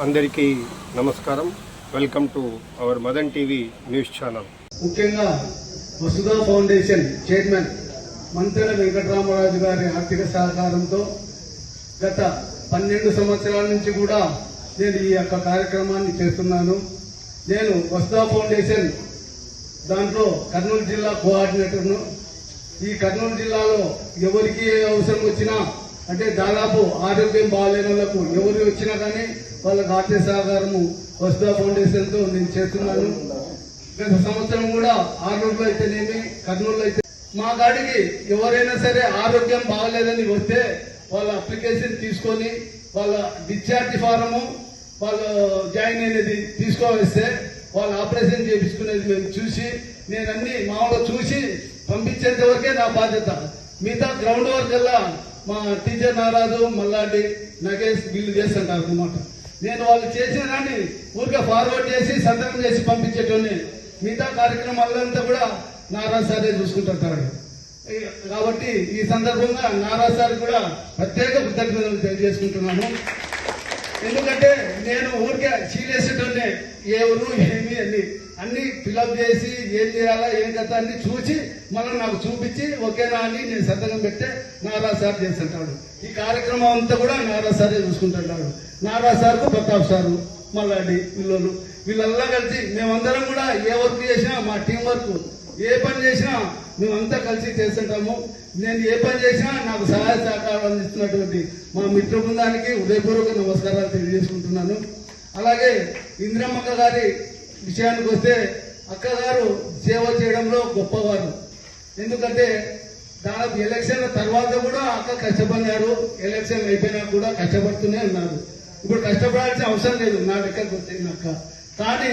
అందరికీ నమస్కారం. Welcome to our Madan TV news channel. ముఖ్యంగా వసుధా ఫౌండేషన్ చైర్మన్ మంత్రుల వెంకటరామరాజు గారి ఆర్థిక సహకారంతో గత పన్నెండు సంవత్సరాల నుంచి కూడా నేను ఈ యొక్క కార్యక్రమాన్ని చేస్తున్నాను. నేను వసుధా ఫౌండేషన్ దాంట్లో కర్నూలు జిల్లా కోఆర్డినేటర్ను. ఈ కర్నూలు జిల్లాలో ఎవరికి ఏ అవసరం వచ్చినా అంటే దాదాపు ఆరోగ్యం బాగాలేని వాళ్ళకు ఎవరు వచ్చినా కానీ వాళ్ళకు ఆర్థిక సహకారము వస్తా ఫౌండేషన్తో నేను చేస్తున్నాను. గత సంవత్సరం కూడా ఆర్నూరులో అయితేనేమి కర్నూలులో అయితే మా గాడికి ఎవరైనా సరే ఆరోగ్యం బాగలేదని వస్తే వాళ్ళ అప్లికేషన్ తీసుకొని వాళ్ళ డిశ్చార్జ్ ఫారము వాళ్ళు జాయిన్ అనేది తీసుకోవస్తే వాళ్ళు ఆపరేషన్ చేయించుకునేది మేము చూసి నేను అన్ని మామూలుగా చూసి పంపించేంత వరకే నా బాధ్యత. మిగతా గ్రౌండ్ వర్క్ అలా మా టీచర్ నారాజు మల్లాడి నగేష్ వీళ్ళు చేస్తుంటారు అనమాట నేను వాళ్ళు చేసిన దాన్ని ఊరికే ఫార్వర్డ్ చేసి సంతకం చేసి పంపించేటోని మిగతా కార్యక్రమాలంతా కూడా నారా సారే చూసుకుంటుంటాడు కాబట్టి ఈ సందర్భంగా నారా సార్ కూడా ప్రత్యేక కృతజ్ఞతలు తెలియజేసుకుంటున్నాను. ఎందుకంటే నేను ఊరికే చీలేసేటోనే ఎవరు ఏమి అని అన్ని ఫిలప్ చేసి ఏం చేయాలా ఏం కథ అన్ని చూసి మళ్ళీ నాకు చూపించి ఓకేనా అని నేను సంతకం పెట్టే నారా సార్ చేస్తుంటాడు. ఈ కార్యక్రమం అంతా కూడా నారా సారే చూసుకుంటుంటాడు. నారా సార్కు ప్రతాప్ సారు మల్లాడి వీళ్ళు వీళ్ళల్లా కలిసి మేమందరం కూడా ఏ వర్క్ చేసినా మా టీం వర్క్ ఏ పని చేసినా మేమంతా కలిసి చేస్తుంటాము. నేను ఏ పని చేసినా నాకు సహాయ సహకారం అందిస్తున్నటువంటి మా మిత్ర బృందానికి హృదయపూర్వక నమస్కారాలు తెలియజేసుకుంటున్నాను. అలాగే ఇంద్రమ్మక్క గారి విషయానికి వస్తే అక్కగారు సేవ చేయడంలో గొప్పవారు. ఎందుకంటే దాదాపు ఎలక్షన్ తర్వాత కూడా అక్క కష్టపడినారు ఎలక్షన్ అయిపోయినా కూడా కష్టపడుతూనే ఉన్నారు. ఇప్పుడు కష్టపడాల్సిన అవసరం లేదు నా దగ్గరకు వచ్చింది అక్క. కానీ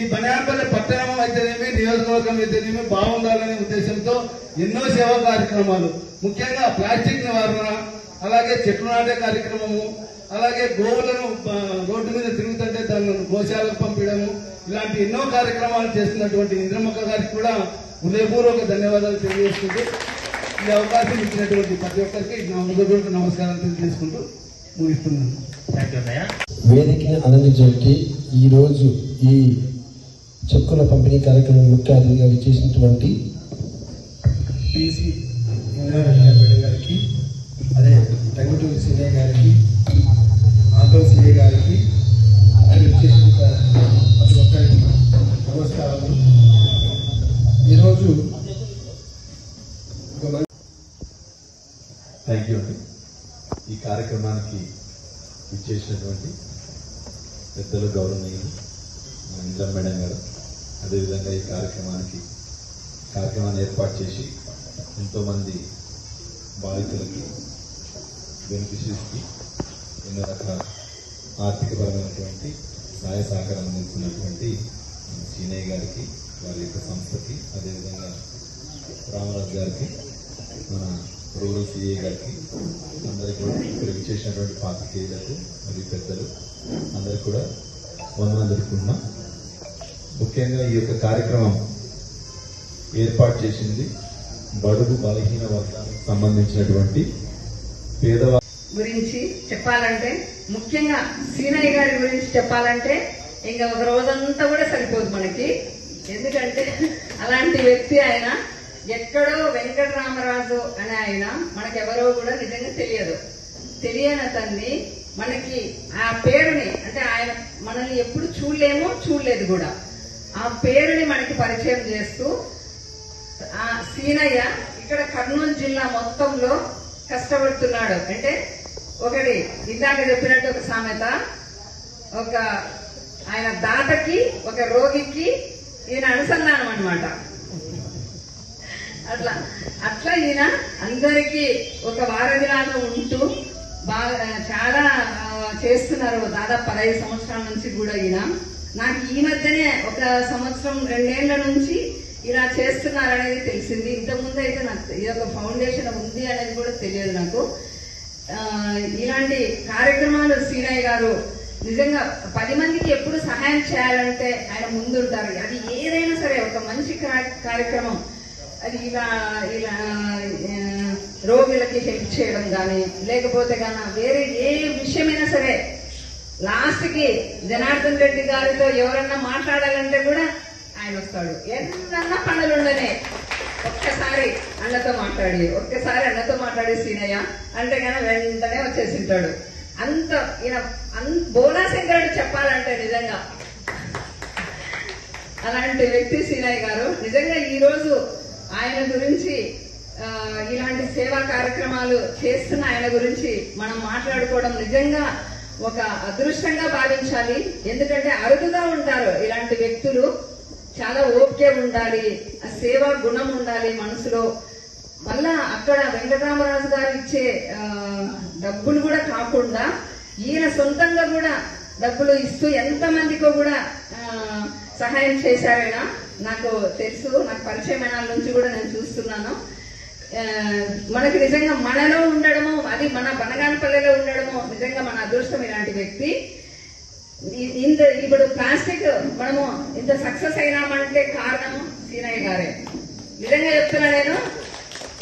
ఈ బనాపల్లి పట్టణం అయితేనేమి నియోజకవర్గం అయితేనేమి బాగుండాలనే ఉద్దేశంతో ఎన్నో సేవా కార్యక్రమాలు. ముఖ్యంగా ప్లాస్టిక్ నివారణ అలాగే చెట్లు నాటే కార్యక్రమము అలాగే గోవులను రోడ్డు మీద తిరుగుతుంటే దాన్ని గోశాలకు పంపించడము ఇలాంటి ఎన్నో కార్యక్రమాలు చేస్తున్నటువంటి ఇంద్రమ్మక్క గారికి కూడా హృదయపూర్వక ధన్యవాదాలు తెలియజేసుకుంటూ ఈ అవకాశం ఇచ్చినటువంటి ప్రతి ఒక్కరికి నా హృదయపూర్వక నమస్కారాలు తెలియజేసుకుంటూ ముగిస్తున్నాను. వేదికని ఆనందించడానికి ఈరోజు ఈ చెక్కుల పంపిణీ కార్యక్రమం ముఖ్య అతిథిగా విచ్చేసినటువంటి పిసి గారికి అదే టంగుటూరి సినే గారికి ఆటో సిఏ గారికి విచ్చేసిన కార్యక్రమానికి ఇచ్చేసినటువంటి పెద్దలు గౌరవనీయులు మన మేడం గారు. అదేవిధంగా ఈ కార్యక్రమానికి కార్యక్రమాన్ని ఏర్పాటు చేసి ఎంతోమంది బాధితులకి బెనిఫిషరీస్కి ఎన్నో రకాల ఆర్థికపరమైనటువంటి సహాయ సహకారం అందిస్తున్నటువంటి సీనయ్య గారికి వారి యొక్క సంస్థకి అదేవిధంగా రామరాజు గారికి మన రూరల్ సిఏ గారికి అందరికీ కూడా ఇక్కడ విచ్చేసినటువంటి పాత్రికేయులకు మరియు పెద్దలు అందరికి కూడా వందనం జరుపుకుంటున్నాం. ముఖ్యంగా ఈ యొక్క కార్యక్రమం ఏర్పాటు చేసింది బడుగు బలహీన వర్గాలకు సంబంధించినటువంటి పేదవారి గురించి చెప్పాలంటే ముఖ్యంగా సీనయ్య గారి గురించి చెప్పాలంటే ఇంకా ఒక రోజంతా కూడా సరిపోదు మనకి. ఎందుకంటే అలాంటి వ్యక్తి ఆయన ఎక్కడో రామరాజు అనే ఆయన మనకెవరో కూడా నిజంగా తెలియదు. తెలియని అతన్ని మనకి ఆ పేరుని అంటే ఆయన మనల్ని ఎప్పుడు చూడలేము చూడలేదు కూడా. ఆ పేరుని మనకి పరిచయం చేస్తూ ఆ సీనయ్య ఇక్కడ కర్నూలు జిల్లా మొత్తంలో కష్టపడుతున్నాడు. అంటే ఒకటి ఇందాక చెప్పినట్టు ఒక సామెత ఒక ఆయన దాతకి ఒక రోగికి ఈయన అనుసంధానం అన్నమాట. అట్లా అట్లా ఈయన అందరికీ ఒక వారధిలాగా ఉంటూ బాగా చాలా చేస్తున్నారు. దాదాపు పదహైదు సంవత్సరాల నుంచి కూడా ఈయన. నాకు ఈ మధ్యనే ఒక సంవత్సరం రెండేళ్ళ నుంచి ఇలా చేస్తున్నారనేది తెలిసింది. ఇంతకుముందు అయితే నాకు ఈ యొక్క ఫౌండేషన్ ఉంది అనేది కూడా తెలియదు నాకు. ఇలాంటి కార్యక్రమాలు సీనయ్య గారు నిజంగా పది మందికి ఎప్పుడు సహాయం చేయాలంటే ఆయన ముందుంటారు. అది ఏదైనా సరే ఒక మంచి కార్య- కార్యక్రమం. ఇలా ఇలా రోగులకి హెల్ప్ చేయడం కానీ లేకపోతే కానీ వేరే ఏ విషయమైనా సరే లాస్ట్కి జనార్దన్ రెడ్డి గారితో ఎవరన్నా మాట్లాడాలంటే కూడా ఆయన వస్తాడు. ఎన్నన్నా పనులు ఉండనే. ఒక్కసారి అన్నతో మాట్లాడి ఒక్కసారి అన్నతో మాట్లాడి సీనయ్య అంటే కానీ వెంటనే వచ్చేసింటాడు. అంత ఈయన అంత బోనాశంకరుడు చెప్పాలంటే నిజంగా. అలాంటి వ్యక్తి సీనయ్య గారు. నిజంగా ఈ రోజు ఆయన గురించి ఇలాంటి సేవా కార్యక్రమాలు చేస్తున్న ఆయన గురించి మనం మాట్లాడుకోవడం నిజంగా ఒక అదృష్టంగా భావించాలి. ఎందుకంటే అరుదుగా ఉంటారు ఇలాంటి వ్యక్తులు. చాలా ఓపిక ఉండాలి ఆ సేవా గుణం ఉండాలి మనసులో. మళ్ళా అక్కడ వెంకటరామరాజు గారు ఇచ్చే డబ్బులు కూడా కాకుండా ఈయన సొంతంగా కూడా డబ్బులు ఇస్తూ ఎంతమందికో కూడా సహాయం చేశారైనా? నాకు తెలుసు నాకు పరిచయమైన వాళ్ళ నుంచి కూడా నేను చూస్తున్నాను. మనకి నిజంగా మనలో ఉండడము అది మన బనగానపల్లెలో ఉండడము నిజంగా మన అదృష్టం ఇలాంటి వ్యక్తి. ఇంత ఇప్పుడు ప్లాస్టిక్ మనము ఇంత సక్సెస్ అయినామంటే కారణం సీనయ్య గారే. నిజంగా చెప్తున్నా నేను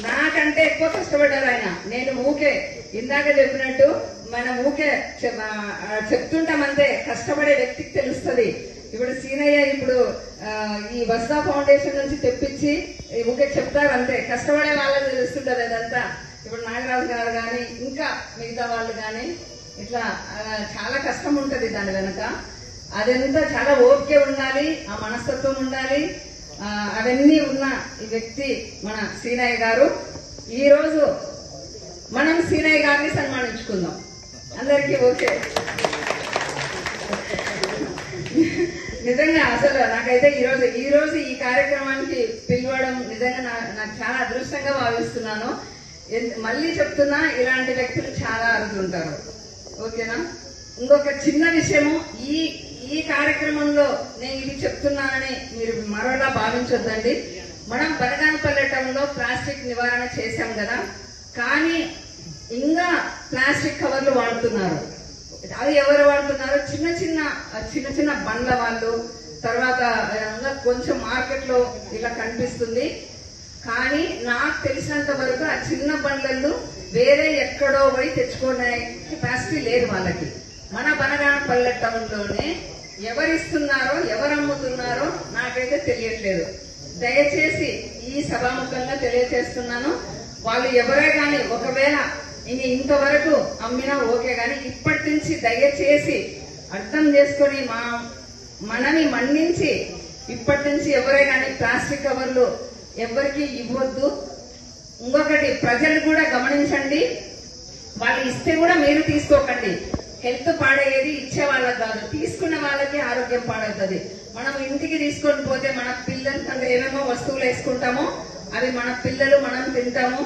నాకంటే ఎక్కువ కష్టపడ్డారు ఆయన. నేను ఊకే ఇందాక చెప్పినట్టు మనం ఊకే చెప్- చెప్తుంటామంతే కష్టపడే వ్యక్తికి తెలుస్తుంది. ఇప్పుడు సీనయ్య ఇప్పుడు ఈ వస్తా ఫౌండేషన్ నుంచి తెప్పించి ఊకే చెప్తారు అంతే. కష్టపడే వాళ్ళని తెలుస్తుంటారు అదంతా. ఇప్పుడు నాగరాజు గారు కానీ ఇంకా మిగతా వాళ్ళు కానీ ఇట్లా చాలా కష్టం ఉంటుంది దాని వెనుక. అదంతా చాలా ఓపిక ఉండాలి ఆ మనస్తత్వం ఉండాలి. అవన్నీ ఉన్న ఈ వ్యక్తి మన సీనయ్య గారు. ఈరోజు మనం సీనయ్య గారిని సన్మానించుకుందాం. అందరికీ ఓకే. నిజంగా అసలు నాకైతే ఈ రోజు ఈ రోజు ఈ కార్యక్రమానికి పిలవడం నిజంగా నా- నాకు చాలా అదృష్టంగా భావిస్తున్నాను. ఎన్- మళ్ళీ చెప్తున్నా ఇలాంటి వ్యక్తులు చాలా అరుదుంటారు ఓకేనా? ఇంకొక చిన్న విషయము ఈ ఈ కార్యక్రమంలో నేను ఇది చెప్తున్నానని మీరు మరోలా భావించొద్దండి. మనం బనగానపల్లెటంలో ప్లాస్టిక్ నివారణ చేశాం కదా. కానీ ఇంకా ప్లాస్టిక్ కవర్లు వాడుతున్నారు. అది ఎవరు వాడుతున్నారు చిన్న చిన్న చిన్న చిన్న బండ్ల వాళ్ళు తర్వాత కొంచెం మార్కెట్లో ఇలా కనిపిస్తుంది. కానీ నాకు తెలిసినంత వరకు ఆ చిన్న బండ్లలో వేరే ఎక్కడో పోయి తెచ్చుకునే కెపాసిటీ లేదు వాళ్ళకి. మన బనగాన టౌన్లోనే ఎవరిస్తున్నారో ఎవరు అమ్ముతున్నారో నాకైతే తెలియట్లేదు. దయచేసి ఈ సభాముఖంగా తెలియజేస్తున్నాను వాళ్ళు ఎవరే కానీ ఒకవేళ ఇంక ఇంతవరకు అమ్మినా ఓకే కానీ ఇప్పటి నుంచి దయచేసి అర్థం చేసుకొని మా మనని మన్నించి ఇప్పటి నుంచి ఎవరే కానీ ప్లాస్టిక్ కవర్లు ఎవరికి ఇవ్వద్దు. ఇంకొకటి ప్రజలు కూడా గమనించండి. వాళ్ళు ఇస్తే కూడా మీరు తీసుకోకండి. హెల్త్ పాడయ్యేది ఇచ్చే వాళ్ళకి కాదు తీసుకున్న వాళ్ళకి ఆరోగ్యం పాడవుతుంది. మనం ఇంటికి తీసుకొని పోతే మన పిల్లలకి ఏమేమో వస్తువులు వేసుకుంటామో అవి మన పిల్లలు మనం తింటాము.